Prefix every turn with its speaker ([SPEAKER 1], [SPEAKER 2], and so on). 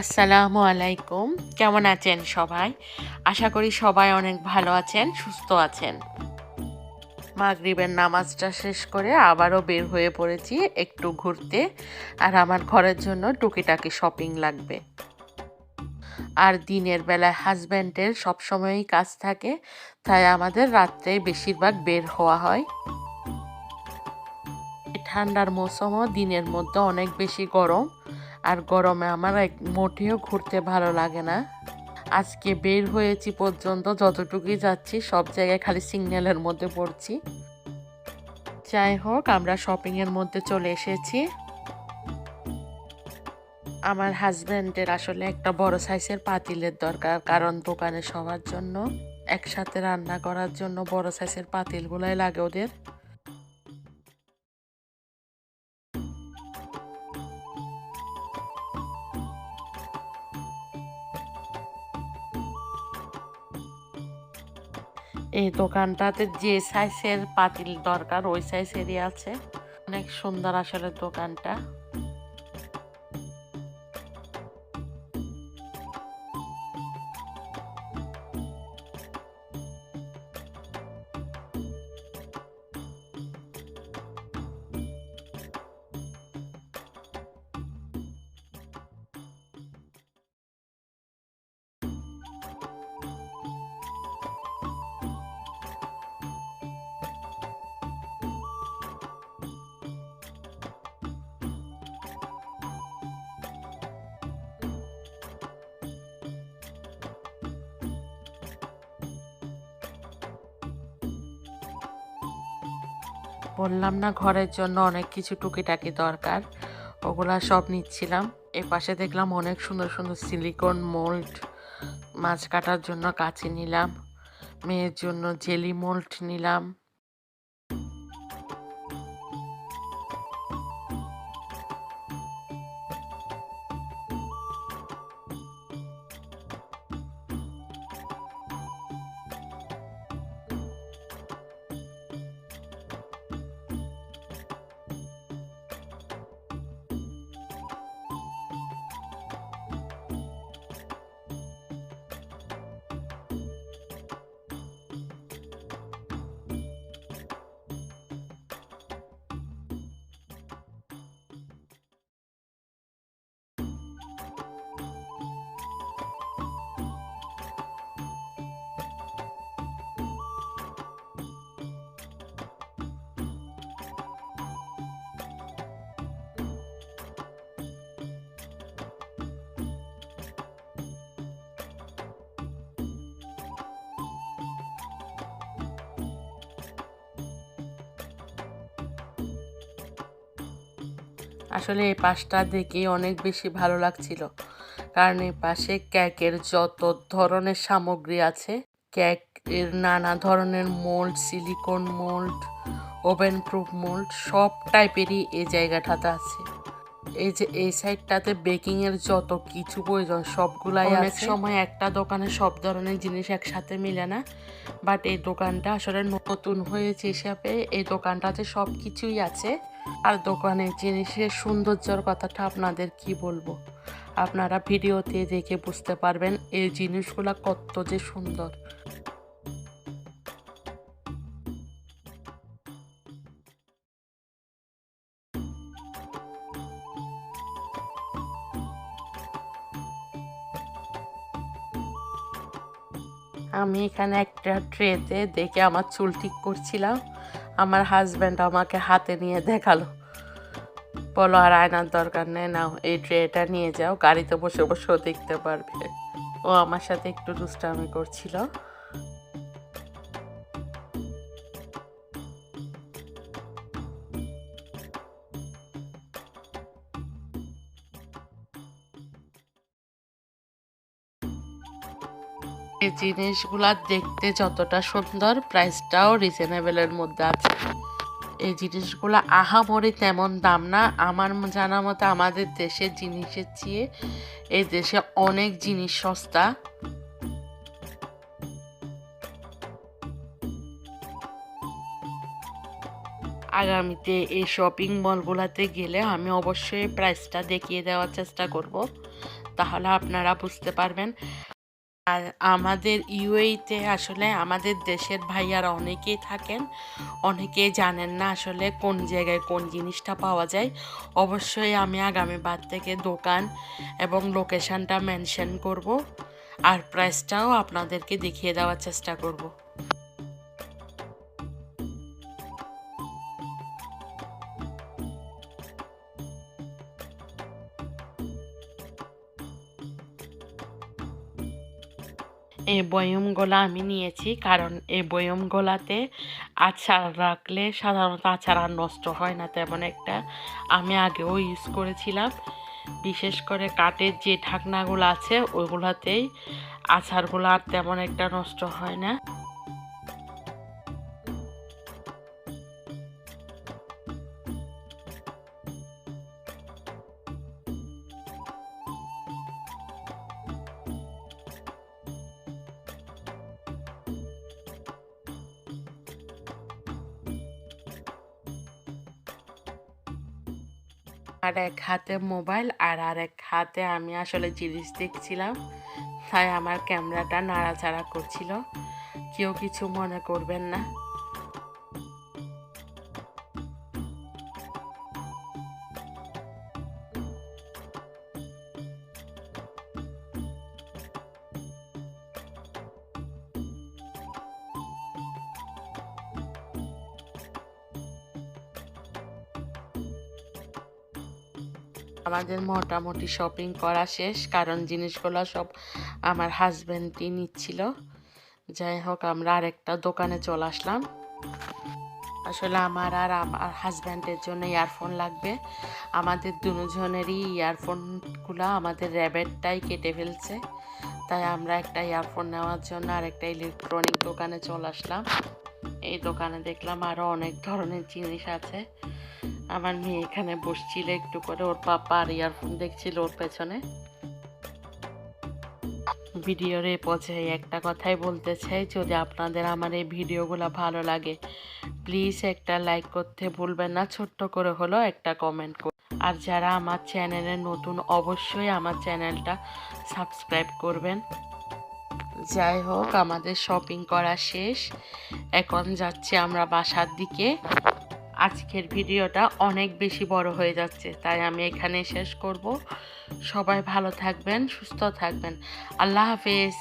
[SPEAKER 1] আসসালামু আলাইকুম। কেমন আছেন সবাই? আশা করি সবাই অনেক ভালো আছেন, সুস্থ আছেন। মাগরিবের নামাজটা শেষ করে আবারও বের হয়ে পড়েছি একটু ঘুরতে। আর আমার ঘরের জন্য টুকিটাকি শপিং লাগবে। আর দিনের বেলায় হাজব্যান্ডের সবসময়ই কাজ থাকে, তাই আমাদের রাত্রে বেশিরভাগ বের হওয়া হয়। ঠান্ডার মৌসুমও দিনের মধ্যে অনেক বেশি গরম। আর গরমে আমার এক মোটেও ঘুরতে ভালো লাগে না। আজকে বের হয়েছি পর্যন্ত যতটুকুই যাচ্ছি, সব জায়গায় খালি সিগন্যালের মধ্যে পড়ছি। যাই হোক, আমরা শপিংয়ের মধ্যে চলে এসেছি। আমার হাজব্যান্ডের আসলে একটা বড় সাইজের পাতিলের দরকার, কারণ দোকানে সবার জন্য, একসাথে রান্না করার জন্য বড় সাইজের পাতিলগুলাই লাগে ওদের। এই দোকানটাতে যে সাইজের পাতিল দরকার ওই সাইজেরই আছে। অনেক সুন্দর আসলে দোকানটা। বললাম না, ঘরের জন্য অনেক কিছু টুকিটাকি দরকার। ওগুলা সব নিচ্ছিলাম। এ পাশে দেখলাম অনেক সুন্দর সুন্দর সিলিকন মোল্ড মাছ কাটার জন্য কাঁচি নিলাম। মেয়ের জন্য জেলি মোল্ড নিলাম। আসলে এই পাশটা দেখে অনেক বেশি ভালো লাগছিল। কারণ এই পাশে কেকের যত ধরনের সামগ্রী আছে কেক এর নানা ধরনের mould silicone mould oven proof mould সব টাইপেরই এই জায়গাটাতে আছে। এই যে এই সাইডটাতে বেকিং এর যত কিছু প্রয়োজন সবগুলাই অনেক সময় একটা দোকানে সব ধরনের জিনিস একসাথে মিলে না। বাট এই দোকানটা আসলে নতুন হয়েছে হিসাবে এই দোকানটাতে সব কিছুই আছে। আর দোকানের জিনিসের সৌন্দর্যর কথাটা আপনাদের কি বলব? আপনারা ভিডিওতে দেখে বুঝতে পারবেন এই জিনিসগুলা কত যে সুন্দর। আমি এখানে একটা ট্রেতে দেখে আমার চুল ঠিক করছিলাম। আমার হাজব্যান্ড আমাকে হাতে নিয়ে দেখাল। বলো, আর আয়নার দরকার নেই, নাও, এই ট্রেটা নিয়ে যাও, গাড়িতে বসে বসেও দেখতে পারবে। ও আমার সাথে একটু দুষ্টামি করছিল। এই জিনিসগুলা দেখতে যতটা সুন্দর প্রাইসটাও রিজনেবলের মধ্যে আছে। এই জিনিসগুলো আহামরি তেমন দাম না। আমার জানা মতো আমাদের দেশের জিনিসের চেয়ে এই দেশে অনেক জিনিস সস্তা। আগামীতে এই শপিং মলগুলোতে গেলে আমি অবশ্যই প্রাইসটা দেখিয়ে দেওয়ার চেষ্টা করব। তাহলে আপনারা বুঝতে পারবেন। আর আমাদের ইউএইতে আসলে আমাদের দেশের ভাইয়ারা অনেকেই থাকেন, অনেকেই জানেন না আসলে কোন জায়গায় কোন জিনিসটা পাওয়া যায়। অবশ্যই আমি আগামী বাদ থেকে দোকান এবং লোকেশানটা মেনশন করব, আর প্রাইসটাও আপনাদেরকে দেখিয়ে দেওয়ার চেষ্টা করব। এই বয়মগুলো আমি নিয়েছি, কারণ এই বয়মগুলাতে আচার রাখলে সাধারণত আচার আর নষ্ট হয় না তেমন একটা। আমি আগেও ইউজ করেছিলাম। বিশেষ করে কাঠের যে ঢাকনাগুলো আছে ওইগুলাতেই আচারগুলো আর তেমন একটা নষ্ট হয় না। আর এক হাতে মোবাইল আর আর এক হাতে আমি আসলে জিনিস দেখছিলাম। তাই আমার ক্যামেরাটা নাড়াচাড়া করছিল। কেউ কিছু মনে করবেন না। আমাদের মোটামুটি শপিং করা শেষ, কারণ জিনিসগুলো সব আমার হাজব্যান্ডই নিচ্ছিল। যাই হোক, আমরা আরেকটা দোকানে চলে আসলাম। আসলে আমার আর আমার হাজব্যান্ডের জন্য ইয়ারফোন লাগবে। আমাদের দুজনেরই ইয়ারফোনগুলো আমাদের র্যাবেটটাই কেটে ফেলছে। তাই আমরা একটা ইয়ারফোন নেওয়ার জন্য আর একটা ইলেকট্রনিক দোকানে চলে আসলাম। এই দোকানে দেখলাম আরও অনেক ধরনের জিনিস আছে। আমার মেয়ে এখানে বসছিল একটু করে, ওর পাপা আর ইয়ারফোন দেখছিল ওর পেছনে। ভিডিওর এই পর্যায়ে একটা কথাই বলতে চাই, যদি আপনাদের আমার এই ভিডিওগুলো ভালো লাগে, প্লিজ একটা লাইক করতে ভুলবেন না, ছোট্ট করে হলো একটা কমেন্ট কর আর যারা আমার চ্যানেলে নতুন অবশ্যই আমার চ্যানেলটা সাবস্ক্রাইব করবেন। যাই হোক, আমাদের শপিং করা শেষ। এখন যাচ্ছি আমরা বাসার দিকে। আজকের ভিডিওটা অনেক বেশি বড় হয়ে যাচ্ছে, তাই আমি এখানে শেষ করব। সবাই ভালো থাকবেন, সুস্থ থাকবেন। আল্লাহ হাফেজ।